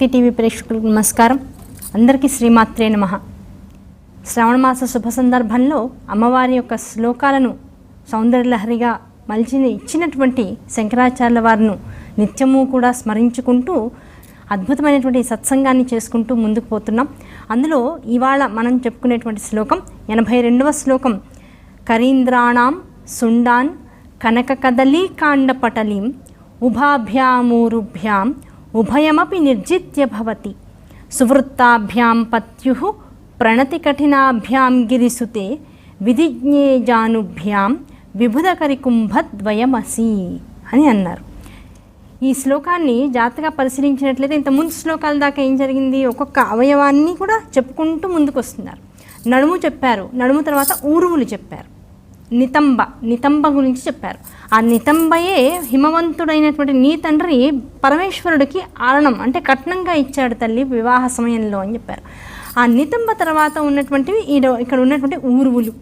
శక్తి TV ప్రేక్షకులకు నమస్కారం. అందరికీ శ్రీమాత్రే నమ. శ్రావణమాస శుభ సందర్భంలో అమ్మవారి యొక్క శ్లోకాలను సౌందర్యలహరిగా మలిచి ఇచ్చినటువంటి శంకరాచార్యుల వారిను నిత్యము కూడా స్మరించుకుంటూ అద్భుతమైనటువంటి సత్సంగాన్ని చేసుకుంటూ ముందుకు పోతున్నాం. అందులో ఇవాళ మనం చెప్పుకునేటువంటి శ్లోకం ఎనభై రెండవ శ్లోకం. కరీంద్రాణం సుండాన్ కనక కదలీ కాండపటలీం ఉభాభ్యామూరుభ్యాం ఉభయమపి నిర్జిత్య భవతి. సువృత్తాభ్యాం పత్యు ప్రణతి కఠినాభ్యాం గిరిసుతే విధిజ్ఞేజానుభ్యాం విభుధకరికుంభద్వయమసి అని అన్నారు. ఈ శ్లోకాన్ని జాతగా పరిశీలించినట్లయితే ఇంత ముందు శ్లోకాల దాకా ఏం జరిగింది? ఒక్కొక్క అవయవాన్ని కూడా చెప్పుకుంటూ ముందుకు వస్తున్నారు నడుము చెప్పారు. నడుము తర్వాత ఊరువులు చెప్పారు. నితంబ నితంబ గురించి చెప్పారు. ఆ నితంబయే హిమవంతుడైనటువంటి నీ తండ్రి పరమేశ్వరుడికి ఆరణం అంటే కట్నంగా ఇచ్చాడు తల్లి వివాహ సమయంలో అని చెప్పారు. ఆ నితంబ తర్వాత ఉన్నటువంటివి ఈ ఇక్కడ ఉన్నటువంటి ఊరువులు.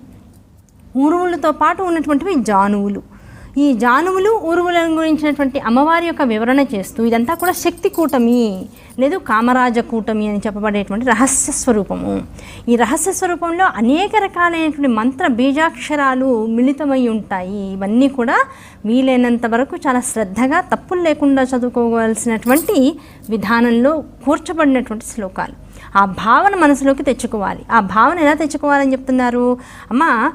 ఊరువులతో పాటు ఉన్నటువంటివి జానువులు. ఈ జానువులు ఊరువుల గురించినటువంటి అమ్మవారి యొక్క వివరణ చేస్తూ ఇదంతా కూడా శక్తి కూటమి లేదు కామరాజ కూటమి అని చెప్పబడేటువంటి రహస్య స్వరూపము. ఈ రహస్య స్వరూపంలో అనేక రకాలైనటువంటి మంత్ర బీజాక్షరాలు మిళితమై ఉంటాయి. ఇవన్నీ కూడా వీలైనంత వరకు చాలా శ్రద్ధగా తప్పులు లేకుండా చదువుకోవాల్సినటువంటి విధానంలో కూర్చబడినటువంటి శ్లోకాలు. ఆ భావన మనసులోకి తెచ్చుకోవాలి. ఆ భావన ఎలా తెచ్చుకోవాలని చెప్తున్నారు? అమ్మ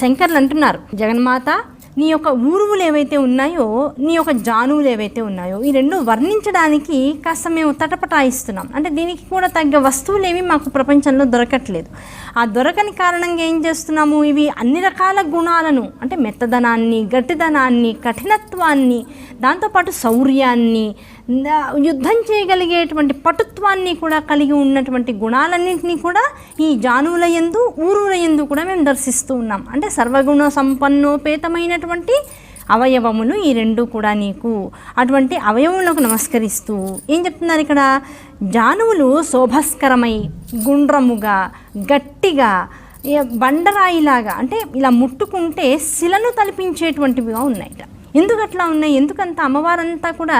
శంకర్లు అంటున్నారు జగన్మాత నీ యొక్క ఊరువులు ఏవైతే ఉన్నాయో నీ యొక్క జానువులు ఏవైతే ఉన్నాయో ఈ రెండు వర్ణించడానికి కాస్త మేము తటపటాయిస్తున్నాం. అంటే దీనికి కూడా తగ్గ వస్తువులు ఏవి మాకు ప్రపంచంలో దొరకట్లేదు. ఆ దొరకని కారణంగా ఏం చేస్తున్నాము? ఇవి అన్ని రకాల గుణాలను అంటే మెత్తదనాన్ని గట్టిదనాన్ని కఠినత్వాన్ని దాంతోపాటు శౌర్యాన్ని యుద్ధం చేయగలిగేటువంటి పటుత్వాన్ని కూడా కలిగి ఉన్నటువంటి గుణాలన్నింటినీ కూడా ఈ జానువుల యందు ఊరుల యందు కూడా మేము దర్శిస్తూ ఉన్నాం. అంటే సర్వగుణ సంపన్నోపేతమైనటువంటి అవయవములు ఈ రెండు కూడా నీకు అటువంటి అవయవములకు నమస్కరిస్తూ. ఏం చెప్తున్నారు ఇక్కడ? జానువులు శోభస్కరమై గుండ్రముగా గట్టిగా బండరాయిలాగా అంటే ఇలా ముట్టుకుంటే శిలను తలిపించేటువంటివిగా ఉన్నాయట ఎందుకు అట్లా ఉన్నాయి? ఎందుకంత అమ్మవారంతా కూడా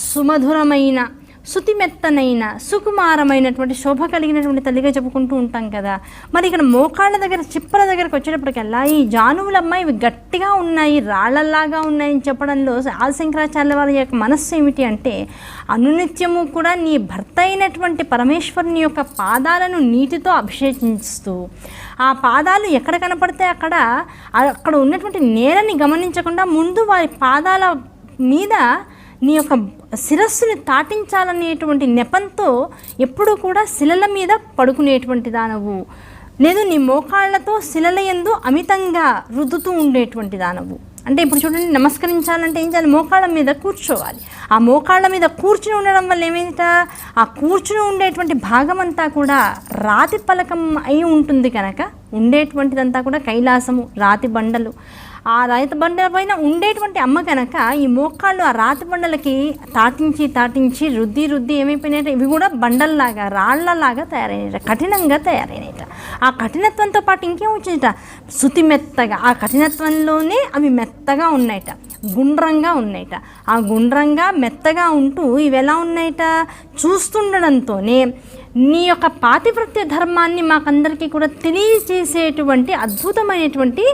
సుమధురమైన శుతిమెత్తనైన సుకుమారమైనటువంటి శోభ కలిగినటువంటి తల్లిగా చెప్పుకుంటూ ఉంటాం కదా. మరి ఇక్కడ మోకాళ్ళ దగ్గర చిప్పల దగ్గరకు వచ్చేటప్పటికల్లా ఈ జానువులమ్మ ఇవి గట్టిగా ఉన్నాయి రాళ్ళలాగా ఉన్నాయని చెప్పడంలో ఆదిశంకరాచార్య వారి యొక్క మనస్సు ఏమిటి అంటే అనునిత్యము కూడా నీ భర్త అయినటువంటి పరమేశ్వరుని యొక్క పాదాలను నీటితో అభిషేకిస్తూ ఆ పాదాలు ఎక్కడ కనపడితే అక్కడ? అక్కడ ఉన్నటువంటి నేలని గమనించకుండా ముందు వారి పాదాల మీద నీ యొక్క శిరస్సుని తాటించాలనేటువంటి నెపంతో ఎప్పుడూ కూడా శిలల మీద పడుకునేటువంటి దానవు. లేదు నీ మోకాళ్ళతో శిలల ఎందు అమితంగా రుద్దుతూ ఉండేటువంటి దానవు. అంటే ఇప్పుడు చూడండి నమస్కరించాలంటే ఏం చేయాలి? మోకాళ్ళ మీద కూర్చోవాలి. ఆ మోకాళ్ళ మీద కూర్చుని ఉండడం వల్ల ఏమైందిట? ఆ కూర్చుని ఉండేటువంటి భాగం అంతా కూడా రాతి పలకం అయి ఉంటుంది కనుక ఉండేటువంటిదంతా కూడా కైలాసము రాతి బండలు. ఆ రాతి బండల పైన ఉండేటువంటి అమ్మ కనుక ఈ మోకాళ్ళు ఆ రాతి బండలకి తాటించి తాటించి రుద్ది రుద్ది ఏమైపోయినాయి ఇవి కూడా బండల్లాగా రాళ్ళలాగా తయారైనట కఠినంగా తయారైనట ఆ కఠినత్వంతో పాటు ఇంకేం వచ్చిందట? శృతి మెత్తగా. ఆ కఠినత్వంలోనే అవి మెత్తగా ఉన్నాయట గుండ్రంగా ఉన్నాయట. ఆ గుండ్రంగా మెత్తగా ఉంటూ ఇవి ఎలా ఉన్నాయట? చూస్తుండడంతోనే నీ యొక్క పాతివృత్య ధర్మాన్ని మాకందరికీ కూడా తెలియజేసేటువంటి అద్భుతమైనటువంటి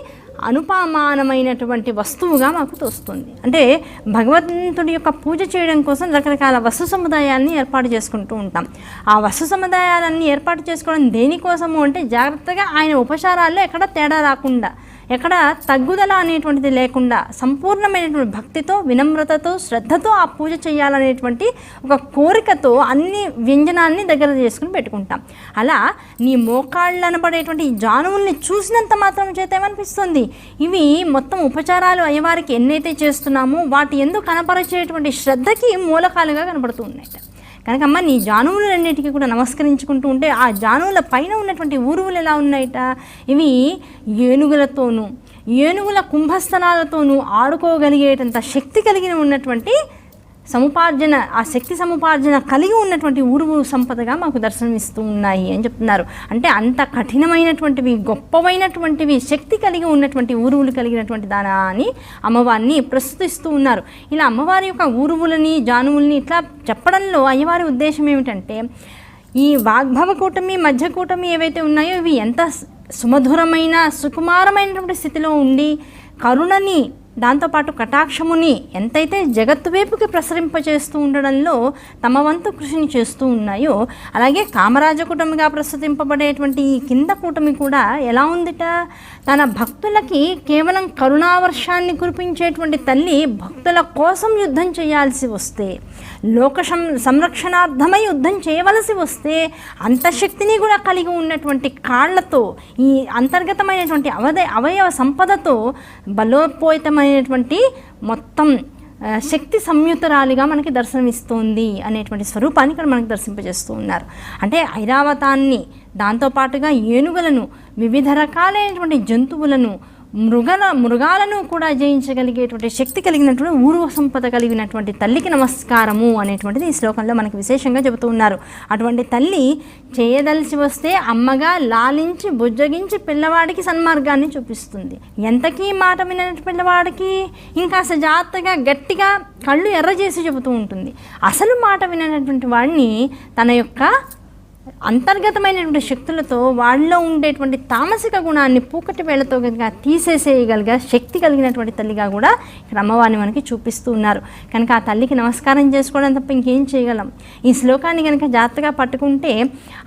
అనుపమానమైనటువంటి వస్తువుగా మాకు తోస్తుంది. అంటే భగవంతుడి యొక్క పూజ చేయడం కోసం రకరకాల వస్తు సముదాయాన్ని ఏర్పాటు చేసుకుంటూ ఉంటాం. ఆ వస్తు సముదాయాలన్నీ ఏర్పాటు చేసుకోవడం దేనికోసము అంటే జాగ్రత్తగా ఆయన ఉపచారాల్లో ఎక్కడ తేడా రాకుండా ఎక్కడ తగ్గుదల అనేటువంటిది లేకుండా సంపూర్ణమైనటువంటి భక్తితో వినమ్రతతో శ్రద్ధతో ఆ పూజ చేయాలనేటువంటి ఒక కోరికతో అన్ని వ్యంజనాన్ని దగ్గర చేసుకుని పెట్టుకుంటాం. అలా నీ మోకాళ్ళు అనబడేటువంటి ఈ జానువుల్ని చూసినంత మాత్రం చేతేమనిపిస్తుంది ఇవి మొత్తం ఉపచారాలు అయ్యేవారికి ఎన్నైతే చేస్తున్నామో వాటి ఎందుకు కనపరిచేటువంటి శ్రద్ధకి మూలకాలుగా కనబడుతూ ఉన్నాయి. కనుక అమ్మ నీ జానువులన్నిటికీ కూడా నమస్కరించుకుంటూ ఉంటే ఆ జానువుల పైన ఉన్నటువంటి ఊరువులు ఎలా ఉన్నాయట? ఇవి ఏనుగులతోనూ ఏనుగుల కుంభస్థలాలతోనూ ఆడుకోగలిగేటంత శక్తి కలిగిన ఉన్నటువంటి సముపార్జన ఆ శక్తి సముపార్జన కలిగి ఉన్నటువంటి ఊరు సంపదగా మాకు దర్శనమిస్తూ ఉన్నాయి అని చెప్తున్నారు. అంటే అంత కఠినమైనటువంటివి గొప్పవైనటువంటివి శక్తి కలిగి ఉన్నటువంటి ఊరువులు కలిగినటువంటి దానా అని అమ్మవారిని ప్రస్తుతిస్తూ ఉన్నారు. ఇలా అమ్మవారి యొక్క ఊరువులని జానువుల్ని ఇట్లా చెప్పడంలో అయ్యవారి ఉద్దేశం ఏమిటంటే ఈ వాగ్భవ కూటమి మధ్య కూటమి ఏవైతే ఉన్నాయో ఇవి ఎంత సుమధురమైన సుకుమారమైనటువంటి స్థితిలో ఉండి కరుణని దాంతోపాటు కటాక్షముని ఎంతైతే జగత్తు వైపుకి ప్రసరింపచేస్తూ ఉండడంలో తమ వంతు కృషిని చేస్తూ ఉన్నాయో అలాగే కామరాజ కూటమిగా ప్రస్తుతింపబడేటువంటి ఈ కింద కూటమి కూడా ఎలా ఉందిట? తన భక్తులకి కేవలం కరుణావర్షాన్ని కురిపించేటువంటి తల్లి భక్తుల కోసం యుద్ధం చేయాల్సి వస్తే లోక సం సంరక్షణార్థమై యుద్ధం చేయవలసి వస్తే అంతఃశక్తిని కూడా కలిగి ఉన్నటువంటి కాళ్ళతో ఈ అంతర్గతమైనటువంటి అవద అవయవ సంపదతో బలోపేతమైనటువంటి మొత్తం శక్తి సంయుతరాలిగా మనకి దర్శనమిస్తోంది అనేటువంటి స్వరూపాన్ని ఇక్కడ మనకి దర్శింపజేస్తూ ఉన్నారు. అంటే ఐరావతాన్ని దాంతోపాటుగా ఏనుగులను వివిధ రకాలైనటువంటి జంతువులను మృగల మృగాలను కూడా జయించగలిగేటువంటి శక్తి కలిగినటువంటి ఊర్వ సంపద కలిగినటువంటి తల్లికి నమస్కారము అనేటువంటిది ఈ శ్లోకంలో మనకు విశేషంగా చెబుతూ ఉన్నారు. అటువంటి తల్లి చేయదలిచి వస్తే అమ్మగా లాలించి బుజ్జగించి పిల్లవాడికి సన్మార్గాన్ని చూపిస్తుంది. ఎంతకీ మాట వినటువంటి పిల్లవాడికి ఇంకా సజాతగా గట్టిగా కళ్ళు ఎర్ర చేసి చెబుతూ ఉంటుంది. అసలు మాట వినటువంటి వాడిని తన యొక్క అంతర్గతమైనటువంటి శక్తులతో వాళ్ళలో ఉండేటువంటి తామసిక గుణాన్ని పూకటి వేళ్ళతో కనుక తీసేసేయగలిగే శక్తి కలిగినటువంటి తల్లిగా కూడా ఇక్కడ అమ్మవారిని మనకి చూపిస్తూ ఉన్నారు. కనుక ఆ తల్లికి నమస్కారం చేసుకోవడం తప్ప ఇంకేం చేయగలం. ఈ శ్లోకాన్ని కనుక జాగ్రత్తగా పట్టుకుంటే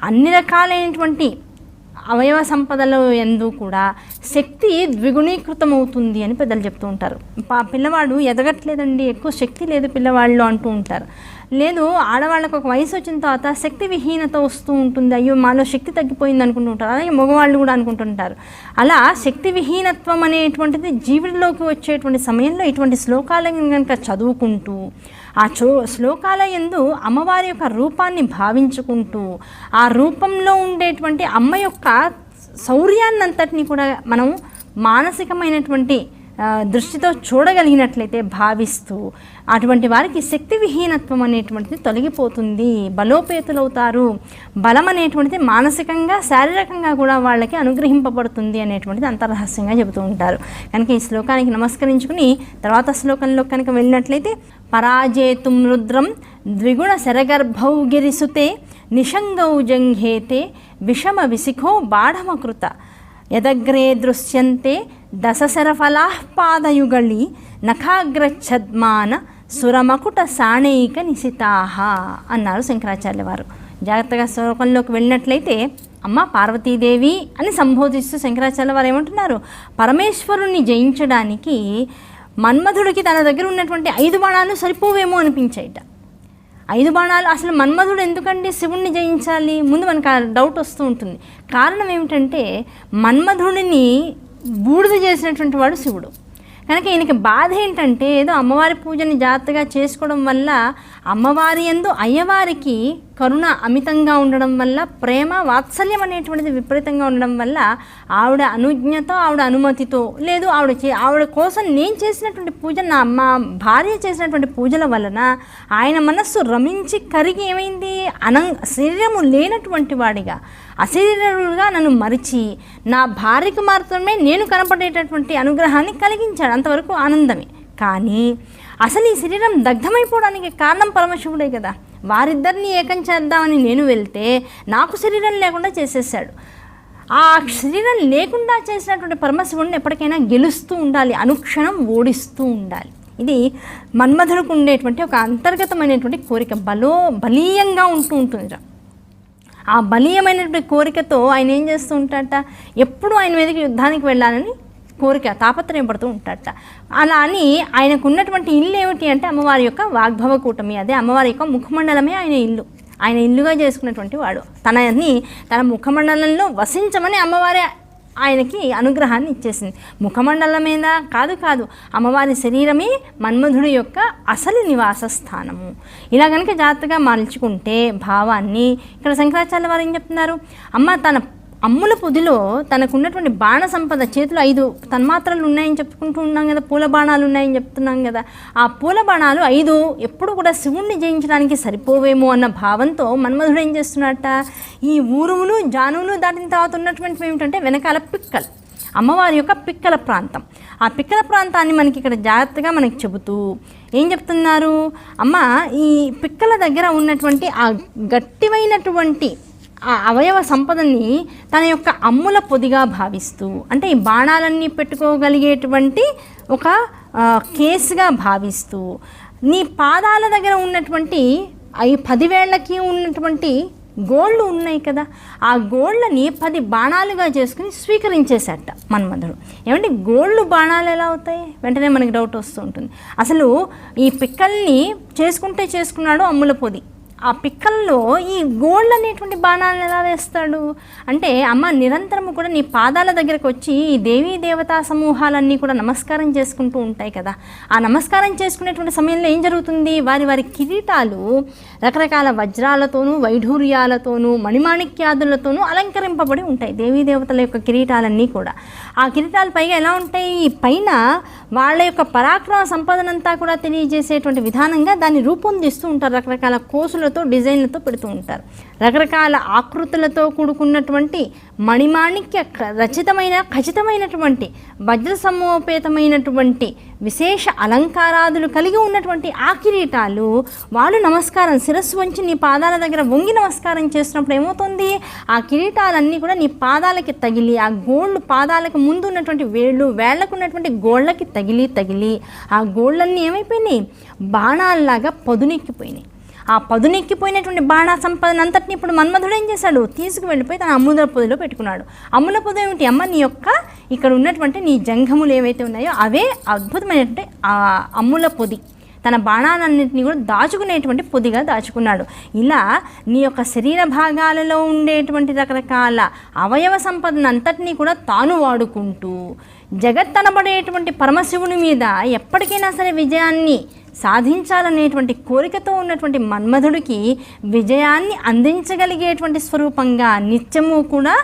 అన్ని రకాలైనటువంటి అవయవ సంపదలో ఎందు కూడా శక్తి ద్విగుణీకృతమవుతుంది అని పెద్దలు చెప్తూ ఉంటారు. పా పిల్లవాడు ఎదగట్లేదండి ఎక్కువ శక్తి లేదు పిల్లవాళ్ళు అంటూ ఉంటారు. లేదు ఆడవాళ్ళకు ఒక వయసు వచ్చిన తర్వాత శక్తి విహీనత వస్తూ ఉంటుంది. అయ్యో మాలో శక్తి తగ్గిపోయింది అనుకుంటూ ఉంటారు అలాగే మగవాళ్ళు కూడా అనుకుంటుంటారు. అలా శక్తి విహీనత్వం అనేటువంటిది జీవితంలోకి వచ్చేటువంటి సమయంలో ఇటువంటి శ్లోకాలను కనుక చదువుకుంటూ ఆ చో శ్లోకాల ఎందు అమ్మవారి యొక్క రూపాన్ని భావించుకుంటూ ఆ రూపంలో ఉండేటువంటి అమ్మ యొక్క శౌర్యాన్నంతటిని కూడా మనం మానసికమైనటువంటి దృష్టితో చూడగలిగినట్లయితే భావిస్తూ అటువంటి వారికి శక్తి విహీనత్వం అనేటువంటిది తొలగిపోతుంది. బలోపేతులవుతారు. బలం అనేటువంటిది మానసికంగా శారీరకంగా కూడా వాళ్ళకి అనుగ్రహింపబడుతుంది అనేటువంటిది అంతర్రహస్యంగా చెబుతూ ఉంటారు. కనుక ఈ శ్లోకానికి నమస్కరించుకుని తర్వాత శ్లోకంలో కనుక వెళ్ళినట్లయితే పరాజేతుం రుద్రం ద్విగుణ శరగర్భౌ గిరిసుతే నిషంగౌ జంఘేతే విషమ విశిఖో బాఢమకృత యదగ్రే దృశ్యంతే దశశరఫలాహ్పాదయుగళి నఖాగ్రఛద్మాన సురమకుట సాణైక నిశితాహ అన్నారు శంకరాచార్య వారు జాగ్రత్తగా శ్లోకంలోకి వెళ్ళినట్లయితే అమ్మ పార్వతీదేవి అని సంబోధిస్తూ శంకరాచార్య వారు ఏమంటున్నారు? పరమేశ్వరుణ్ణి జయించడానికి మన్మధుడికి తన దగ్గర ఉన్నటువంటి ఐదు బాణాలు సరిపోవేమో అనిపించాయిట. ఐదు బాణాలు అసలు మన్మధుడు ఎందుకంటే శివుణ్ణి జయించాలి? ముందు మనకు ఆ డౌట్ వస్తూ ఉంటుంది. కారణం ఏమిటంటే మన్మధుడిని బూడిద చేసినటువంటి వాడు శివుడు. కనుక ఈయనకి బాధ ఏంటంటే ఏదో అమ్మవారి పూజని జాగ్రత్తగా చేసుకోవడం వల్ల అమ్మవారి ఎందు అయ్యవారికి కరుణ అమితంగా ఉండడం వల్ల ప్రేమ వాత్సల్యం అనేటువంటిది విపరీతంగా ఉండడం వల్ల ఆవిడ అనుజ్ఞతో ఆవిడ అనుమతితో లేదు ఆవిడ చే ఆవిడ కోసం నేను చేసినటువంటి పూజ నా మా భార్య చేసినటువంటి పూజల వలన ఆయన మనస్సు రమించి కరిగి ఏమైంది? అనం శరీరము లేనటువంటి వాడిగా అశరీరుడుగా నన్ను మరిచి నా భార్యకు మాత్రమే నేను కనపడేటటువంటి అనుగ్రహాన్ని కలిగించాడు. అంతవరకు ఆనందమే. కానీ అసలు ఈ శరీరం దగ్ధమైపోవడానికి కారణం పరమశివుడే కదా. వారిద్దరిని ఏకం చేద్దామని నేను వెళ్తే నాకు శరీరం లేకుండా చేసేసాడు ఆ శరీరం లేకుండా చేసినటువంటి పరమశివుడిని ఎప్పటికైనా గెలుస్తూ ఉండాలి అనుక్షణం ఓడిస్తూ ఉండాలి. ఇది మన్మధుడికి ఉండేటువంటి ఒక అంతర్గతమైనటువంటి కోరిక. బలో బలీయంగా ఉంటూ ఉంటుంది. ఆ బలీయమైనటువంటి కోరికతో ఆయన ఏం చేస్తూ ఉంటాడట? ఎప్పుడు ఆయన మీదకి యుద్ధానికి వెళ్ళాలని కోరిక తాపత్రయపడుతూ ఉంటాడట. అలా అని ఆయనకు ఉన్నటువంటి ఇల్లు ఏమిటి అంటే అమ్మవారి యొక్క వాగ్భవ కూటమి. అదే అమ్మవారి యొక్క ముఖమండలమే ఆయన ఇల్లు. ఆయన ఇల్లుగా చేసుకున్నటువంటి వాడు. తనని తన ముఖమండలంలో వసించమని అమ్మవారి ఆయనకి అనుగ్రహాన్ని ఇచ్చేసింది. ముఖమండలం మీద కాదు కాదు. అమ్మవారి శరీరమే మన్మధుడి యొక్క అసలు నివాస స్థానము. ఇలా కనుక జాగ్రత్తగా మలుచుకుంటే భావాన్ని ఇక్కడ శంకరాచార్య వారు ఏం చెప్తున్నారు? అమ్మ తన అమ్ముల పొదిలో తనకున్నటువంటి బాణ సంపద చేతిలో ఐదు తన్మాత్రలు ఉన్నాయని చెప్పుకుంటూ ఉన్నాం కదా పూల బాణాలు ఉన్నాయని చెప్తున్నాం కదా. ఆ పూల బాణాలు ఐదు ఎప్పుడు కూడా శివుణ్ణి జయించడానికి సరిపోవేమో అన్న భావంతో మన్మధుడు ఏం చేస్తున్నట్ట ఈ ఊరువులు జానువులు దాటిన తర్వాత ఉన్నటువంటివి ఏమిటంటే వెనకాల పిక్కలు అమ్మవారి యొక్క పిక్కల ప్రాంతం. ఆ పిక్కల ప్రాంతాన్ని మనకి ఇక్కడ జాగ్రత్తగా మనకి చెబుతూ ఏం చెప్తున్నారు? అమ్మ ఈ పిక్కల దగ్గర ఉన్నటువంటి ఆ గట్టివైనటువంటి ఆ అవయవ సంపదని తన యొక్క అమ్ముల పొదిగా భావిస్తూ అంటే ఈ బాణాలన్నీ పెట్టుకోగలిగేటువంటి ఒక కేసుగా భావిస్తూ నీ పాదాల దగ్గర ఉన్నటువంటి ఈ పదివేళ్ళకి ఉన్నటువంటి గోళ్ళు ఉన్నాయి కదా ఆ గోళ్ళని పది బాణాలుగా చేసుకుని స్వీకరించేశాట మన్మధుడు. ఏమంటే గోళ్ళు బాణాలు ఎలా అవుతాయి? వెంటనే మనకి డౌట్ వస్తూ ఉంటుంది. అసలు ఈ పిక్కల్ని చేసుకుంటే చేసుకున్నాడు అమ్ముల పొది. ఆ పిక్కల్లో ఈ గోల్డ్ అనేటువంటి బాణాలను ఎలా వేస్తాడు? అంటే అమ్మ నిరంతరము కూడా నీ పాదాల దగ్గరకు వచ్చి ఈ దేవీ దేవతా సమూహాలన్నీ కూడా నమస్కారం చేసుకుంటూ ఉంటాయి కదా. ఆ నమస్కారం చేసుకునేటువంటి సమయంలో ఏం జరుగుతుంది? వారి వారి కిరీటాలు రకరకాల వజ్రాలతోనూ వైఢూర్యాలతోనూ మణిమాణిక్యాదులతోనూ అలంకరింపబడి ఉంటాయి దేవీ దేవతల యొక్క కిరీటాలన్నీ కూడా. ఆ కిరీటాలు పైగా ఎలా ఉంటాయి? పైన వాళ్ళ యొక్క పరాక్రమ సంపదనంతా కూడా తెలియజేసేటువంటి విధానంగా దాన్ని రూపొందిస్తూ ఉంటారు రకరకాల రంగులతో డిజైన్లతో పెడుతూ ఉంటారు. రకరకాల ఆకృతులతో కూడుకున్నటువంటి మణిమాణిక్య క- రచితమైన ఖచ్చితమైనటువంటి వజ్ర సమోపేతమైనటువంటి విశేష అలంకారాదులు కలిగి ఉన్నటువంటి ఆ కిరీటాలు వాళ్ళు నమస్కారం శిరస్సు వంచి నీ పాదాల దగ్గర వంగి నమస్కారం చేసినప్పుడు ఏమవుతుంది? ఆ కిరీటాలన్నీ కూడా నీ పాదాలకి తగిలి ఆ గోళ్ళు పాదాలకు ముందు ఉన్నటువంటి వేళ్ళు వేళ్ళకు ఉన్నటువంటి గోళ్ళకి తగిలి తగిలి ఆ గోళ్ళన్నీ ఏమైపోయినాయి? బాణాల్లాగా పదునెక్కిపోయినాయి. ఆ పదునెక్కిపోయినటువంటి బాణ సంపదన అంతటిని ఇప్పుడు మన్మధుడు ఏం చేశాడు? తీసుకువెళ్ళిపోయి తన అమ్ముల పొదిలో పెట్టుకున్నాడు. అమ్ముల పొద ఏమిటి? అమ్మ నీ యొక్క ఇక్కడ ఉన్నటువంటి నీ జంఘములు ఏవైతే ఉన్నాయో అవే అద్భుతమైనటువంటి ఆ అమ్ముల పొది. తన బాణాలన్నింటినీ కూడా దాచుకునేటువంటి పొదిగా దాచుకున్నాడు. ఇలా నీ యొక్క శరీర భాగాలలో ఉండేటువంటి రకరకాల అవయవ సంపదను అంతటినీ కూడా తాను వాడుకుంటూ జగత్తనబడేటువంటి పరమశివుని మీద ఎప్పటికైనా సరే విజయాన్ని సాధించాలనేటువంటి కోరికతో ఉన్నటువంటి మన్మధుడికి విజయాన్ని అందించగలిగేటువంటి స్వరూపంగా నిత్యము కూడా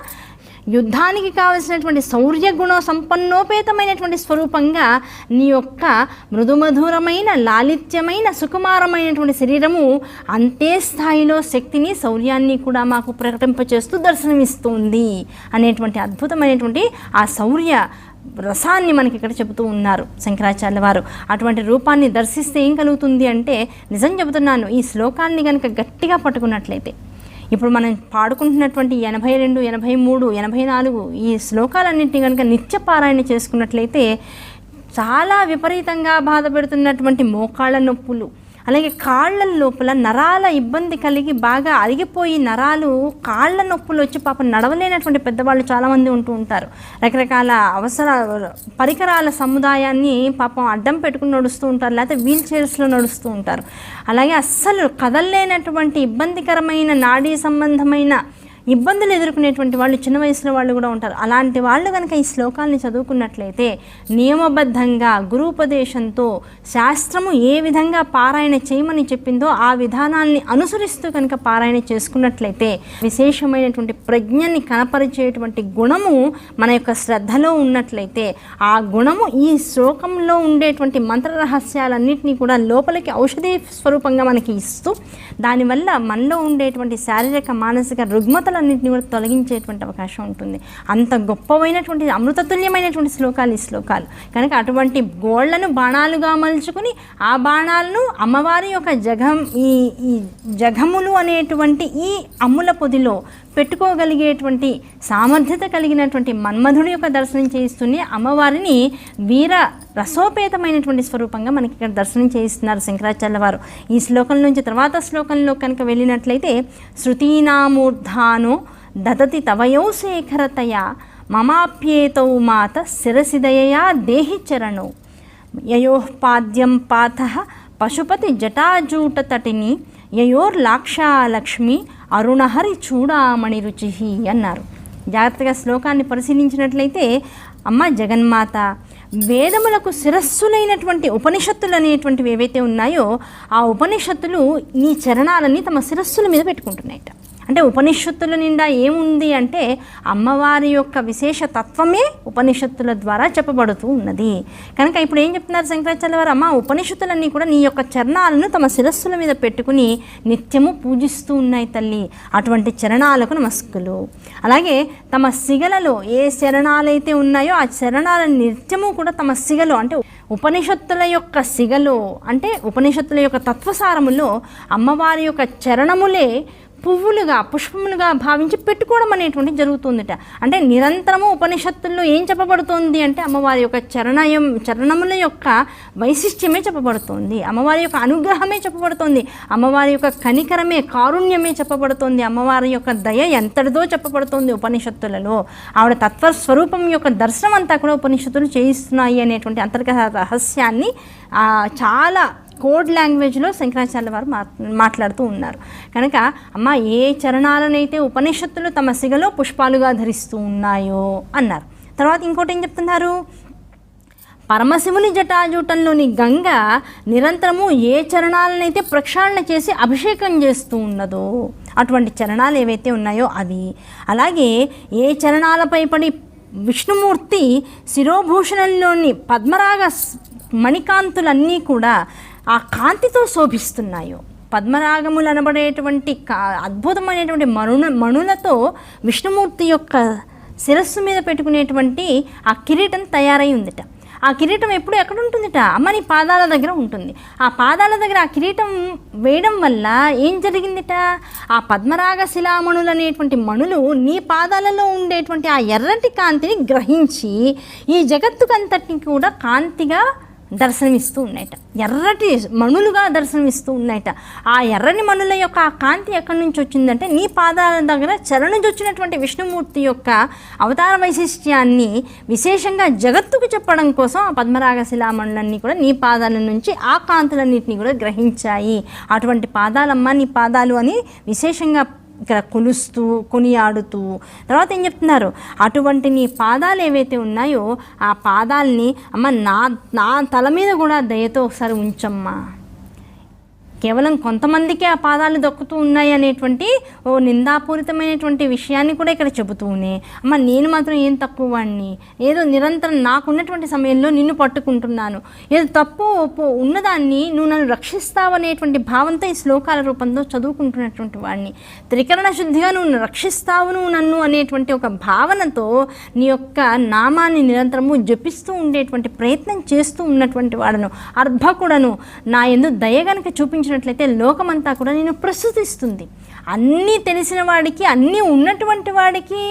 యుద్ధానికి కావలసినటువంటి శౌర్య గుణ సంపన్నోపేతమైనటువంటి స్వరూపంగా నీ యొక్క మృదుమధురమైన లాలిత్యమైన సుకుమారమైనటువంటి శరీరము అంతే స్థాయిలో శక్తిని శౌర్యాన్ని కూడా మాకు ప్రకటింపచేస్తూ దర్శనమిస్తుంది అనేటువంటి అద్భుతమైనటువంటి ఆ శౌర్య రసాన్ని మనకి ఇక్కడ చెబుతూ ఉన్నారు శంకరాచార్య వారు. అటువంటి రూపాన్ని దర్శిస్తే ఏం కలుగుతుంది అంటే నిజం చెబుతున్నాను ఈ శ్లోకాన్ని కనుక గట్టిగా పట్టుకున్నట్లయితే. ఇప్పుడు మనం పాడుకుంటున్నటువంటి ఎనభై రెండు ఎనభై మూడు ఎనభై నాలుగు ఈ శ్లోకాలన్నింటినీ కనుక నిత్య పారాయణ చేసుకున్నట్లయితే చాలా విపరీతంగా బాధపెడుతున్నటువంటి మోకాళ్ళ నొప్పులు అలాగే కాళ్ళ లోపల నరాల ఇబ్బంది కలిగి బాగా అరిగిపోయి నరాలు కాళ్ళ నొప్పులు వచ్చి పాపం నడవలేనటువంటి పెద్దవాళ్ళు చాలామంది ఉంటూ ఉంటారు. రకరకాల అవసర పరికరాల సముదాయాన్ని పాపం అడ్డం పెట్టుకుని నడుస్తూ ఉంటారు. లేకపోతే వీల్ చైర్స్లో నడుస్తూ ఉంటారు. అలాగే అస్సలు కదలలేనటువంటి ఇబ్బందికరమైన నాడీ సంబంధమైన ఇబ్బందులు ఎదుర్కొనేటువంటి వాళ్ళు చిన్న వయసులో వాళ్ళు కూడా ఉంటారు. అలాంటి వాళ్ళు కనుక ఈ శ్లోకాల్ని చదువుకున్నట్లయితే నియమబద్ధంగా గురుపదేశంతో శాస్త్రము ఏ విధంగా పారాయణ చేయమని చెప్పిందో ఆ విధానాన్ని అనుసరిస్తూ కనుక పారాయణ చేసుకున్నట్లయితే విశేషమైనటువంటి ప్రజ్ఞని కనపరిచేటువంటి గుణము మన యొక్క శ్రద్ధలో ఉన్నట్లయితే ఆ గుణము ఈ శ్లోకంలో ఉండేటువంటి మంత్ర రహస్యాలన్నింటినీ కూడా లోపలికి ఔషధీ స్వరూపంగా మనకి ఇస్తూ దానివల్ల మనలో ఉండేటువంటి శారీరక మానసిక రుగ్మతలన్నింటినీ కూడా తొలగించేటువంటి అవకాశం ఉంటుంది. అంత గొప్పమైనటువంటి అమృతతుల్యమైనటువంటి శ్లోకాలు ఈ శ్లోకాలు. కనుక అటువంటి గోళ్ళను బాణాలుగా మలుచుకుని ఆ బాణాలను అమ్మవారి యొక్క జగం ఈ ఈ జగములు అనేటువంటి ఈ అమ్ముల పొదిలో పెట్టుకోగలిగేటువంటి సామర్థ్యత కలిగినటువంటి మన్మధుడి యొక్క దర్శనం చేయిస్తూనే అమ్మవారిని వీర రసోపేతమైనటువంటి స్వరూపంగా మనకి ఇక్కడ దర్శనం చేయిస్తున్నారు శంకరాచార్య వారు. ఈ శ్లోకం నుంచి తర్వాత శ్లోకంలో కనుక వెళ్ళినట్లయితే శృతీనామూర్ధానో దదతి తవయో శేఖరతయ మమాప్యేతౌ మాత శిరసిదయయా దేహి చరణౌ. యయోపాద్యం పాత పశుపతి జటాజూటతటిని యయోర్లాక్షాలక్ష్మి అరుణహరి చూడామణి రుచి అన్నారు. జాగ్రత్తగా శ్లోకాన్ని పరిశీలించినట్లయితే అమ్మ జగన్మాత వేదములకు శిరస్సులైనటువంటి ఉపనిషత్తులు అనేటువంటివి ఏవైతే ఉన్నాయో ఆ ఉపనిషత్తులు నీ చరణాలని తమ శిరస్సుల మీద పెట్టుకుంటున్నాయట. అంటే ఉపనిషత్తుల నిండా ఏముంది అంటే అమ్మవారి యొక్క విశేష తత్వమే ఉపనిషత్తుల ద్వారా చెప్పబడుతూ ఉన్నది. కనుక ఇప్పుడు ఏం చెప్తున్నారు శంకరాచార్య వారు? అమ్మ ఉపనిషత్తులన్నీ కూడా నీ యొక్క చరణాలను తమ శిరస్సుల మీద పెట్టుకుని నిత్యము పూజిస్తూ ఉన్నాయి తల్లి. అటువంటి చరణాలకు నమస్కులు. అలాగే తమ సిగలలో ఏ శరణాలైతే ఉన్నాయో ఆ శరణాల నిత్యము కూడా తమ సిగలో అంటే ఉపనిషత్తుల యొక్క సిగలో అంటే ఉపనిషత్తుల యొక్క తత్వసారములో అమ్మవారి యొక్క చరణములే పువ్వులుగా పుష్పములుగా భావించి పెట్టుకోవడం అనేటువంటి జరుగుతుందిట. అంటే నిరంతరము ఉపనిషత్తుల్లో ఏం చెప్పబడుతోంది అంటే అమ్మవారి యొక్క చరణయం చరణముల యొక్క వైశిష్ట్యమే చెప్పబడుతోంది. అమ్మవారి యొక్క అనుగ్రహమే చెప్పబడుతోంది. అమ్మవారి యొక్క కనికరమే కారుణ్యమే చెప్పబడుతోంది. అమ్మవారి యొక్క దయ ఎంతటిదో చెప్పబడుతోంది ఉపనిషత్తులలో. ఆవిడ తత్వస్వరూపం యొక్క దర్శనం అంతా కూడా ఉపనిషత్తులు చేయిస్తున్నాయి అనేటువంటి అంతర్గత రహస్యాన్ని చాలా కోడ్ లాంగ్వేజ్లో శంకరాచార్య వారు మా మాట్లాడుతూ ఉన్నారు. కనుక అమ్మ ఏ చరణాలనైతే ఉపనిషత్తులు తమ సిగలో పుష్పాలుగా ధరిస్తూ ఉన్నాయో అన్నారు. తర్వాత ఇంకోటి ఏం చెప్తున్నారు? పరమశివుని జటాజూటంలోని గంగ నిరంతరము ఏ చరణాలనైతే ప్రక్షాళన చేసి అభిషేకం చేస్తూ ఉన్నదో అటువంటి చరణాలు ఏవైతే ఉన్నాయో అవి. అలాగే ఏ చరణాలపై పడి విష్ణుమూర్తి శిరోభూషణంలోని పద్మరాగ మణికాంతులన్నీ కూడా ఆ కాంతితో శోభిస్తున్నాయో. పద్మరాగములు అనబడేటువంటి కా అద్భుతమైనటువంటి మరుణ మణులతో విష్ణుమూర్తి యొక్క శిరస్సు మీద పెట్టుకునేటువంటి ఆ కిరీటం తయారై ఉందిట. ఆ కిరీటం ఎప్పుడు ఎక్కడ ఉంటుందిట? అమ్మని పాదాల దగ్గర ఉంటుంది. ఆ పాదాల దగ్గర ఆ కిరీటం వేయడం వల్ల ఏం జరిగిందిట? ఆ పద్మరాగ శిలామణులు అనేటువంటి మణులు నీ పాదాలలో ఉండేటువంటి ఆ ఎర్రటి కాంతిని గ్రహించి ఈ జగత్తుకంతటిని కూడా కాంతిగా దర్శనమిస్తూ ఉన్నాయట. ఎర్రటి మణులుగా దర్శనమిస్తూ ఉన్నాయట. ఆ ఎర్రని మణుల యొక్క ఆ కాంతి ఎక్కడి నుంచి వచ్చిందంటే నీ పాదాల దగ్గర చరణించి నుంచి వచ్చినటువంటి విష్ణుమూర్తి యొక్క అవతార వైశిష్ట్యాన్ని విశేషంగా జగత్తుకు చెప్పడం కోసం ఆ పద్మరాగ శిలామణులన్నీ కూడా నీ పాదాల నుంచి ఆ కాంతులన్నింటినీ కూడా గ్రహించాయి. అటువంటి పాదాలమ్మ నీ పాదాలు అని విశేషంగా ఇక్కడ కొలుస్తూ కొనియాడుతూ. తర్వాత ఏం చెప్తున్నారు? అటువంటి నీ పాదాలు ఏవైతే ఉన్నాయో ఆ పాదాలని అమ్మ నా నా తల మీద కూడా దయతో ఒకసారి ఉంచమ్మా. కేవలం కొంతమందికే ఆ పాదాలు దక్కుతూ ఉన్నాయి అనేటువంటి ఓ నిందాపూరితమైనటువంటి విషయాన్ని కూడా ఇక్కడ చెబుతూనే అమ్మ నేను మాత్రం ఏం తక్కువ వాడిని ఏదో నిరంతరం నాకున్నటువంటి సమయంలో నిన్ను పట్టుకుంటున్నాను. ఏదో తప్పు ఒప్పు ఉన్నదాన్ని నువ్వు నన్ను రక్షిస్తావనేటువంటి భావంతో ఈ శ్లోకాల రూపంలో చదువుకుంటున్నటువంటి వాడిని త్రికరణ శుద్ధిగా నువ్వు రక్షిస్తావు నువ్వు నన్ను అనేటువంటి ఒక భావనతో నీ యొక్క నామాన్ని నిరంతరము జపిస్తూ ఉండేటువంటి ప్రయత్నం చేస్తూ ఉన్నటువంటి వాడను. అర్భకుడను. నా ఎందు దయ గనక చూపించినట్లయితే లోకమంతా కూడా నేను ప్రస్తుతిస్తుంది అన్నీ తెలిసిన వాడికి అన్నీ ఉన్నటువంటి వాడికి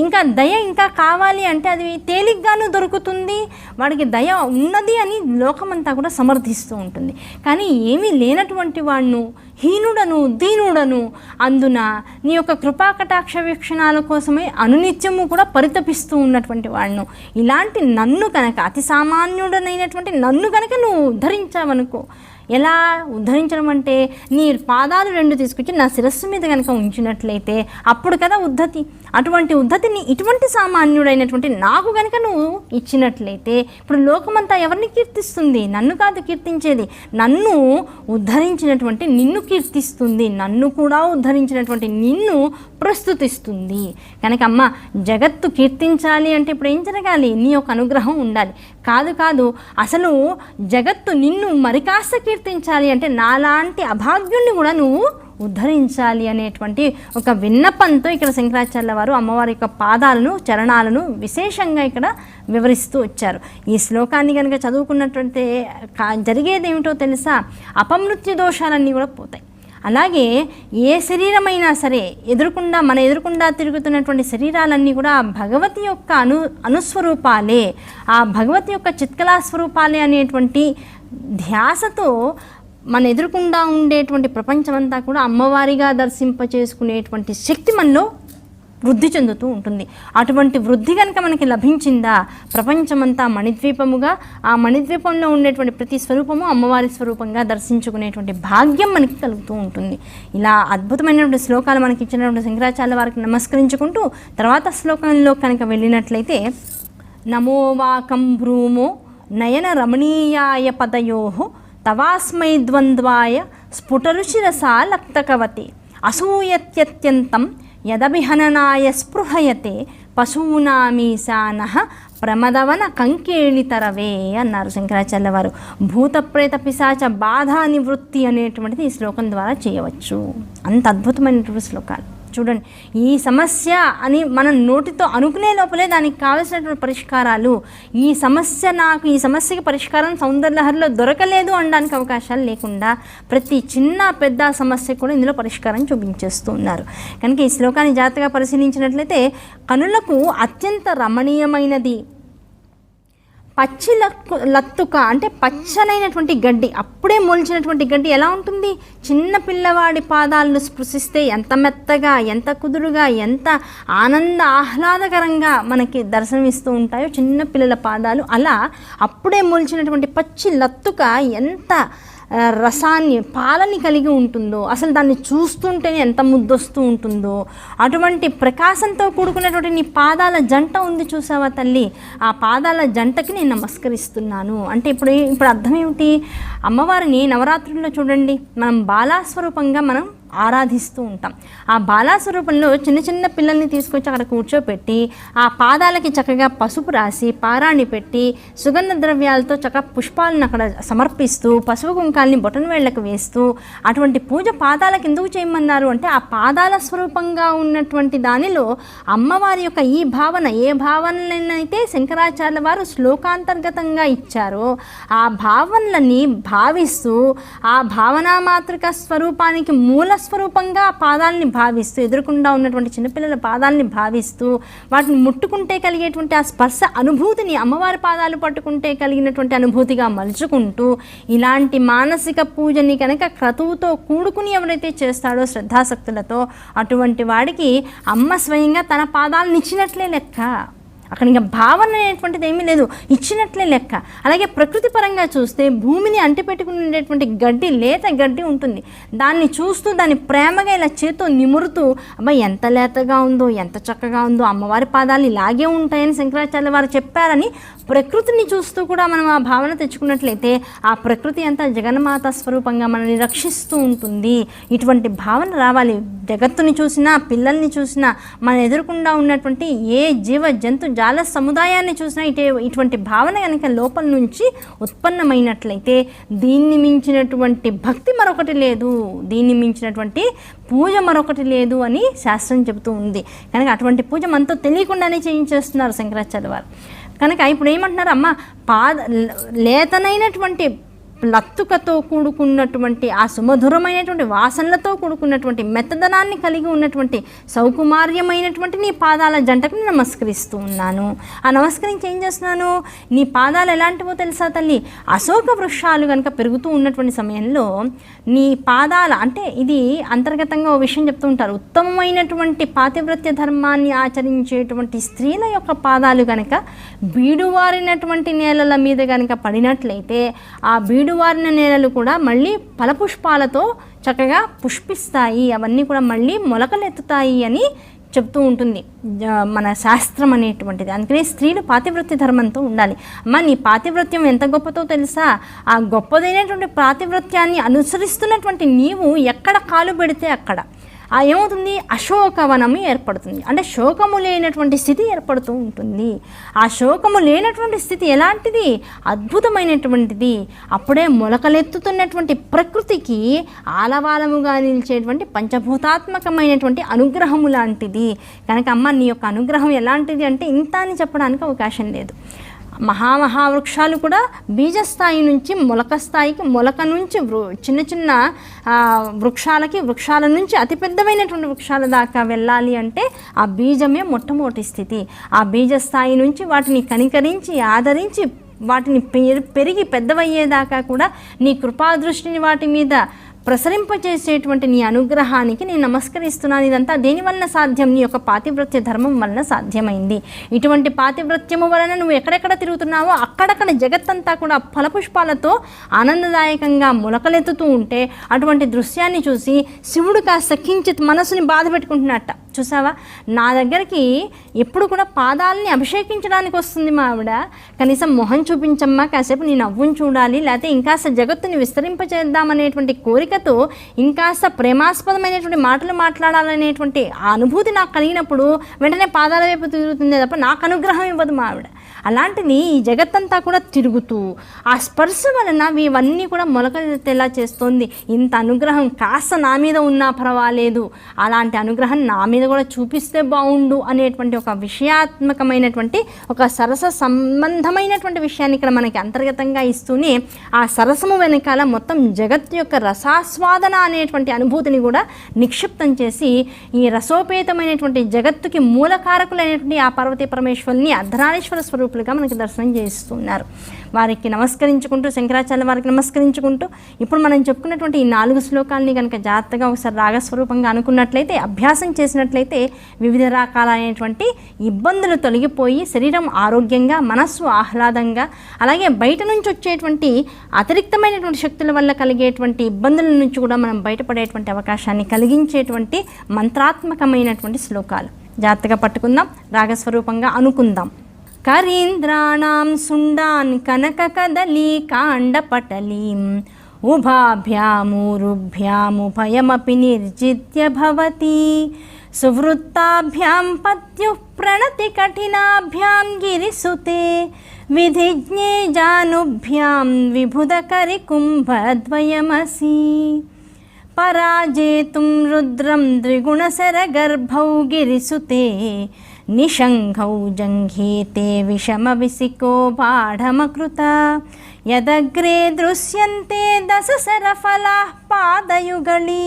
ఇంకా దయ ఇంకా కావాలి అంటే అది తేలిగ్గాను దొరుకుతుంది. వాడికి దయ ఉన్నది అని లోకమంతా కూడా సమర్థిస్తూ ఉంటుంది. కానీ ఏమీ లేనటువంటి వాడును హీనుడను దీనుడను అందున నీ యొక్క కృపాకటాక్ష వీక్షణాల కోసమే అనునిత్యము కూడా పరితపిస్తూ ఉన్నటువంటి వాడును ఇలాంటి నన్ను కనుక అతి సామాన్యుడనైనటువంటి నన్ను కనుక నువ్వు ధరించావనుకో ఎలా ఉద్ధరించడం అంటే నీ పాదాలు రెండు తీసుకొచ్చి నా శిరస్సు మీద కనుక ఉంచినట్లయితే అప్పుడు కదా ఉద్ధతి. అటువంటి ఉద్ధతిని ఇటువంటి సామాన్యుడైనటువంటి నాకు కనుక నువ్వు ఇచ్చినట్లయితే ఇప్పుడు లోకమంతా ఎవరిని కీర్తిస్తుంది? నన్ను కాదు కీర్తించేది. నన్ను ఉద్ధరించినటువంటి నిన్ను కీర్తిస్తుంది. నన్ను కూడా ఉద్ధరించినటువంటి నిన్ను ప్రస్తుతిస్తుంది. కనుక అమ్మ జగత్తు కీర్తించాలి అంటే ఇప్పుడు ఏం జరగాలి? నీ యొక్క అనుగ్రహం ఉండాలి. కాదు కాదు. అసలు జగత్తు నిన్ను మరికాస్త కీర్తించాలి అంటే నాలాంటి అభాగ్యుణ్ణి కూడా నువ్వు ఉద్ధరించాలి అనేటువంటి ఒక విన్నపంతో ఇక్కడ శంకరాచార్య వారు అమ్మవారి యొక్క పాదాలను చరణాలను విశేషంగా ఇక్కడ వివరిస్తూ వచ్చారు. ఈ శ్లోకాన్ని కనుక చదువుకున్నటువంటి కా- జరిగేది ఏమిటో తెలుసా? అపమృత్యు దోషాలన్నీ కూడా పోతాయి. అలాగే ఏ శరీరమైనా సరే ఎదురుకుండా మన ఎదురుకుండా తిరుగుతున్నటువంటి శరీరాలన్నీ కూడా భగవతి యొక్క అను అనుస్వరూపాలే. ఆ భగవతి యొక్క చిత్కలా స్వరూపాలే అనేటువంటి ధ్యాసతో మన ఎదురుకుండా ఉండేటువంటి ప్రపంచమంతా కూడా అమ్మవారిగా దర్శింప చేసుకునేటువంటి శక్తి మనలో వృద్ధి చెందుతూ ఉంటుంది. అటువంటి వృద్ధి కనుక మనకి లభించిందా? ప్రపంచమంతా మణిద్వీపముగా ఆ మణిద్వీపంలో ఉండేటువంటి ప్రతి స్వరూపము అమ్మవారి స్వరూపంగా దర్శించుకునేటువంటి భాగ్యం మనకి కలుగుతూ ఉంటుంది. ఇలా అద్భుతమైనటువంటి శ్లోకాలు మనకి ఇచ్చినటువంటి శంకరాచార్య వారికి నమస్కరించుకుంటూ తర్వాత శ్లోకంలో కనుక వెళ్ళినట్లయితే నమో వాకం భ్రూమో నయన రమణీయాయ పదయో తవాస్మై ద్వంద్వాయ స్ఫుటరుచిరసా లక్తకవతి అసూయత్యత్యంతం యదభిహననాయ స్పృహయతే పశూనామీశాన ప్రమదవన కంకేళితరవే అన్నారు శంకరాచార్య వారు భూతప్రేత పిశాచ బాధా నివృత్తి అనేటువంటిది ఈ శ్లోకం ద్వారా చేయవచ్చు. అంత అద్భుతమైనటువంటి శ్లోకాలు. చూడండి. ఈ సమస్య అని మనం నోటితో అనుకునే లోపలే దానికి కావలసినటువంటి పరిష్కారాలు. ఈ సమస్య నాకు ఈ సమస్యకి పరిష్కారం సౌందర్యలహరిలో దొరకలేదు అనడానికి అవకాశాలు లేకుండా ప్రతి చిన్న పెద్ద సమస్య కూడా ఇందులో పరిష్కారం చూపించేస్తూ ఉన్నారు కనుక ఈ శ్లోకాన్ని జాగ్రత్తగా పరిశీలించినట్లయితే కనులకు అత్యంత రమణీయమైనది పచ్చి లక్కు లత్తుక అంటే పచ్చనైనటువంటి గడ్డి. అప్పుడే మొలిచినటువంటి గడ్డి ఎలా ఉంటుంది? చిన్న పిల్లవాడి పాదాలను స్పృశిస్తే ఎంత మెత్తగా ఎంత కుదురుగా ఎంత ఆనంద ఆహ్లాదకరంగా మనకి దర్శనమిస్తూ ఉంటాయో చిన్న పిల్లల పాదాలు. అలా అప్పుడే మొలిచినటువంటి పచ్చి లత్తుక ఎంత రసాన్ని పాలని కలిగి ఉంటుందో అసలు దాన్ని చూస్తుంటేనే ఎంత ముద్దొస్తూ ఉంటుందో అటువంటి ప్రకాశంతో కూడుకున్నటువంటి నీ పాదాల జంట ఉంది చూసావా తల్లి? ఆ పాదాల జంటకి నేను నమస్కరిస్తున్నాను. అంటే ఇప్పుడు ఇప్పుడు అర్థం ఏమిటి? అమ్మవారిని నవరాత్రుల్లో చూడండి. మనం బాలాస్వరూపంగా మనం ఆరాధిస్తూ ఉంటాం. ఆ బాలాస్వరూపంలో చిన్న చిన్న పిల్లల్ని తీసుకొచ్చి అక్కడ కూర్చోపెట్టి ఆ పాదాలకి చక్కగా పసుపు రాసి పారాణి పెట్టి సుగంధ ద్రవ్యాలతో చక్కగా పుష్పాలను అక్కడ సమర్పిస్తూ పసుపు కుంకాలని బొటన వేళ్ళకు వేస్తూ అటువంటి పూజ పాదాలకు ఎందుకు చేయమన్నారు అంటే ఆ పాదాల స్వరూపంగా ఉన్నటువంటి దానిలో అమ్మవారి యొక్క ఈ భావన ఏ భావనలనైతే శంకరాచార్యుల వారు శ్లోకాంతర్గతంగా ఇచ్చారో ఆ భావనలని భావిస్తూ ఆ భావనా మాతృక స్వరూపానికి మూల స్వరూపంగా పాదాలని భావిస్తూ ఎదురుకుండా ఉన్నటువంటి చిన్నపిల్లల పాదాలని భావిస్తూ వాటిని ముట్టుకుంటే కలిగేటువంటి ఆ స్పర్శ అనుభూతిని అమ్మవారి పాదాలు పట్టుకుంటే కలిగినటువంటి అనుభూతిగా మలుచుకుంటూ ఇలాంటి మానసిక పూజని కనుక క్రతువుతో కూడుకుని ఎవరైతే చేస్తాడో శ్రద్ధాశక్తులతో అటువంటి వాడికి అమ్మ స్వయంగా తన పాదాలను ఇచ్చినట్లే లెక్క. అక్కడ ఇంకా భావన అనేటువంటిది ఏమీ లేదు. ఇచ్చినట్లే లెక్క. అలాగే ప్రకృతి పరంగా చూస్తే భూమిని అంటిపెట్టుకుని ఉండేటువంటి గడ్డి లేత గడ్డి ఉంటుంది. దాన్ని చూస్తూ దాన్ని ప్రేమగా ఇలా చేత్తో నిమురుతూ అబ్బాయి ఎంత లేతగా ఉందో ఎంత చక్కగా ఉందో అమ్మవారి పాదాలు ఇలాగే ఉంటాయని శంకరాచార్య వారు చెప్పారని ప్రకృతిని చూస్తూ కూడా మనం ఆ భావన తెచ్చుకున్నట్లయితే ఆ ప్రకృతి అంతా జగన్మాత స్వరూపంగా మనల్ని రక్షిస్తూ ఉంటుంది. ఇటువంటి భావన రావాలి. జగత్తుని చూసినా పిల్లల్ని చూసినా మన ఎదురుకుండా ఉన్నటువంటి ఏ జీవ జంతు జాల సముదాయాన్ని చూసినా ఇటే ఇటువంటి భావన కనుక లోపల నుంచి ఉత్పన్నమైనట్లయితే దీన్ని మించినటువంటి భక్తి మరొకటి లేదు. దీన్ని మించినటువంటి పూజ మరొకటి లేదు అని శాస్త్రం చెబుతూ ఉంది. కనుక అటువంటి పూజ మనతో తెలియకుండానే చేయించేస్తున్నారు శంకరాచార్య వారు. కనుక ఇప్పుడు ఏమంటున్నారు అమ్మ పాద లేతనైనటువంటి లత్తుకతో కూడుకున్నటువంటి ఆ సుమధురమైనటువంటి వాసనలతో కూడుకున్నటువంటి మెత్తదనాన్ని కలిగి ఉన్నటువంటి సౌకుమార్యమైనటువంటి నీ పాదాల జంటకు నమస్కరిస్తూ ఉన్నాను. ఆ నమస్కరించి ఏం చేస్తున్నాను? నీ పాదాలు ఎలాంటివో తెలుసా తల్లి? అశోక వృక్షాలు కనుక పెరుగుతూ ఉన్నటువంటి సమయంలో నీ పాదాల అంటే ఇది అంతర్గతంగా ఓ విషయం చెప్తూ ఉంటారు. ఉత్తమమైనటువంటి పాతివ్రత్య ధర్మాన్ని ఆచరించేటువంటి స్త్రీల యొక్క పాదాలు కనుక బీడువారినటువంటి నేలల మీద కనుక పడినట్లయితే ఆ బీడు బీడువారిన నేలలు కూడా మళ్ళీ ఫలపుష్పాలతో చక్కగా పుష్పిస్తాయి. అవన్నీ కూడా మళ్ళీ మొలకలెత్తుతాయి అని చెప్తూ ఉంటుంది. జ- మన శాస్త్రం అనేటువంటిది. అందుకనే స్త్రీలు పాతివృత్య ధర్మంతో ఉండాలి. అమ్మ నీ పాతివృత్యం ఎంత గొప్పతో తెలుసా? ఆ గొప్పదైనటువంటి పాతివృత్యాన్ని అనుసరిస్తున్నటువంటి నీవు ఎక్కడ కాలు పెడితే అక్కడ. ఆ ఏమవుతుంది? అశోకవనము ఏర్పడుతుంది. అంటే శోకము లేనటువంటి స్థితి ఏర్పడుతూ ఉంటుంది. ఆ శోకము లేనటువంటి స్థితి ఎలాంటిది? అద్భుతమైనటువంటిది. అప్పుడే మొలకలెత్తుతున్నటువంటి ప్రకృతికి ఆలవాలముగా నిలిచేటువంటి పంచభూతాత్మకమైనటువంటి అనుగ్రహము లాంటిది. కనుక అమ్మ నీ యొక్క అనుగ్రహం ఎలాంటిది అంటే ఇంత అని చెప్పడానికి అవకాశం లేదు. మహామహావృక్షాలు కూడా బీజస్థాయి నుంచి మొలక స్థాయికి మొలక నుంచి వృ చిన్న చిన్న వృక్షాలకి వృక్షాల నుంచి అతిపెద్దమైనటువంటి వృక్షాల దాకా వెళ్ళాలి అంటే ఆ బీజమే మొట్టమొదటి స్థితి. ఆ బీజస్థాయి నుంచి వాటిని కనికరించి ఆదరించి వాటిని పెరిగి పెద్దవయ్యేదాకా కూడా నీ కృపాదృష్టిని వాటి మీద ప్రసరింపచేసేటువంటి నీ అనుగ్రహానికి నేను నమస్కరిస్తున్నాను. ఇదంతా దేని వలన సాధ్యం? నీ యొక్క పాతివ్రత్య ధర్మం వలన సాధ్యమైంది. ఇటువంటి పాతివ్రత్యము వలన నువ్వు ఎక్కడెక్కడ తిరుగుతున్నావో అక్కడక్కడ జగత్తంతా కూడా ఫలపుష్పాలతో ఆనందదాయకంగా మొలకలెత్తుతూ ఉంటే అటువంటి దృశ్యాన్ని చూసి శివుడు కాస్త కించిత్ మనసుని బాధ పెట్టుకుంటున్నట్ట. చూసావా? నా దగ్గరికి ఎప్పుడు కూడా పాదాలని అభిషేకించడానికి వస్తుంది మా ఆవిడ. కనీసం మొహం చూపించమ్మా కాసేపు నీ నవ్వుని చూడాలి లేకపోతే ఇంకాస్త జగత్తుని విస్తరింపచేద్దామనేటువంటి కోరిక కోరికతో ఇంకాస్త ప్రేమాస్పదమైనటువంటి మాటలు మాట్లాడాలనేటువంటి ఆ అనుభూతి నాకు కలిగినప్పుడు వెంటనే పాదాల వైపు తిరుగుతుంది తప్ప నాకు అనుగ్రహం ఇవ్వదు మా ఆవిడ. అలాంటిది ఈ జగత్తంతా కూడా తిరుగుతూ ఆ స్పర్శ వలన ఇవన్నీ కూడా మొలకెత్తేలా చేస్తోంది. ఇంత అనుగ్రహం కాస్త నా మీద ఉన్నా పర్వాలేదు. అలాంటి అనుగ్రహం నా మీద కూడా చూపిస్తే బాగుండు అనేటువంటి ఒక విషయాత్మకమైనటువంటి ఒక సరస సంబంధమైనటువంటి విషయాన్ని ఇక్కడ మనకి అంతర్గతంగా ఇస్తూనే ఆ సరసము వెనకాల మొత్తం జగత్ యొక్క రసాస్వాదన అనేటువంటి అనుభూతిని కూడా నిక్షిప్తం చేసి ఈ రసోపేతమైనటువంటి జగత్తుకి మూలకారకులైనటువంటి ఆ పార్వతీ పరమేశ్వరుని అర్ధనారీశ్వర స్వరూపులుగా మనకి దర్శనం చేస్తున్నారు వారికి నమస్కరించుకుంటూ శంకరాచార్య వారికి నమస్కరించుకుంటూ ఇప్పుడు మనం చెప్పుకున్నటువంటి ఈ నాలుగు శ్లోకాలని కనుక జాగ్రత్తగా ఒకసారి రాగస్వరూపంగా అనుకున్నట్లయితే అభ్యాసం చేసినట్లయితే వివిధ రకాలైనటువంటి ఇబ్బందులు తొలగిపోయి శరీరం ఆరోగ్యంగా మనస్సు ఆహ్లాదంగా అలాగే బయట నుంచి వచ్చేటువంటి అతిరిక్తమైనటువంటి శక్తుల వల్ల కలిగేటువంటి ఇబ్బందుల నుంచి కూడా మనం బయటపడేటువంటి అవకాశాన్ని కలిగించేటువంటి మంత్రాత్మకమైనటువంటి శ్లోకాలు. జాగ్రత్తగా పట్టుకుందాం రాగస్వరూపంగా అనుకుందాం. కరీంద్రాణం సుండాన్ కనక కదలీ కాండపటలీం ఉభాభ్యామూరుభ్యాముభయమపి నిర్జిత్య భవతి. సువృత్తాభ్యాం పత్యుః ప్రణతి కఠినాభ్యాం గిరిసుతే. విధిజ్ఞే జానుభ్యాం విభుదకరి కుంభద్వయమసి. పరాజేతుం రుద్రం ద్విగుణశరగర్భౌ గిరిసుతే. निषङ्घौ जङ्घीते विषमविसिको बाढमकृत यदग्रे दृश्यन्ते दशसरफलाः पादयुगली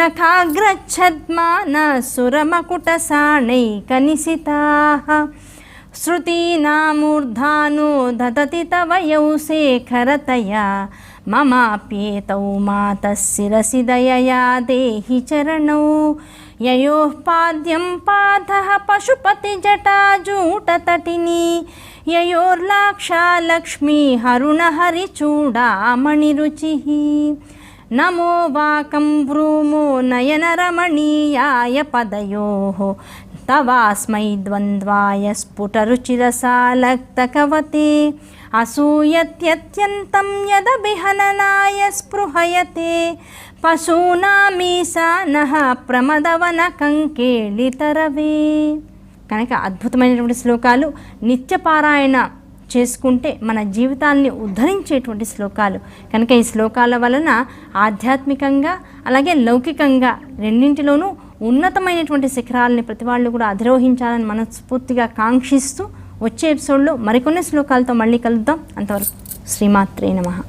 नखाग्रच्छद्मानसुरमकुटसाणैकनिशिताः श्रुतीनामूर्धानो ददति तवयौ शेखरतया ममाप्येतौ मातः शिरसि दयया देहि चरणौ యయోపాద్యం పాథ పశుపతి జటాజూటతటిని యయోర్లాక్షాలక్ష్మీ హరుణహరిచూడామణిరుచి నమో వాకం భ్రూమో నయనరమణీయాయ పదయో. తవాస్మై ద్వంద్వాయ స్ఫుటరుచిరసాలక్తకవతే అసూయత్యత్యంతం యదభిహననాయ స్పృహయతే. పశూనామీస నహ ప్రమదవన కంకేళితరవే. కనుక అద్భుతమైనటువంటి శ్లోకాలు నిత్యపారాయణ చేసుకుంటే మన జీవితాన్ని ఉద్ధరించేటువంటి శ్లోకాలు. కనుక ఈ శ్లోకాల వలన ఆధ్యాత్మికంగా అలాగే లౌకికంగా రెండింటిలోనూ ఉన్నతమైనటువంటి శిఖరాలని ప్రతి వాళ్ళు కూడా అధిరోహించాలని మనస్ఫూర్తిగా కాంక్షిస్తూ వచ్చే ఎపిసోడ్లో మరికొన్ని శ్లోకాలతో మళ్ళీ కలుద్దాం. అంతవరకు శ్రీమాత్రే నమ.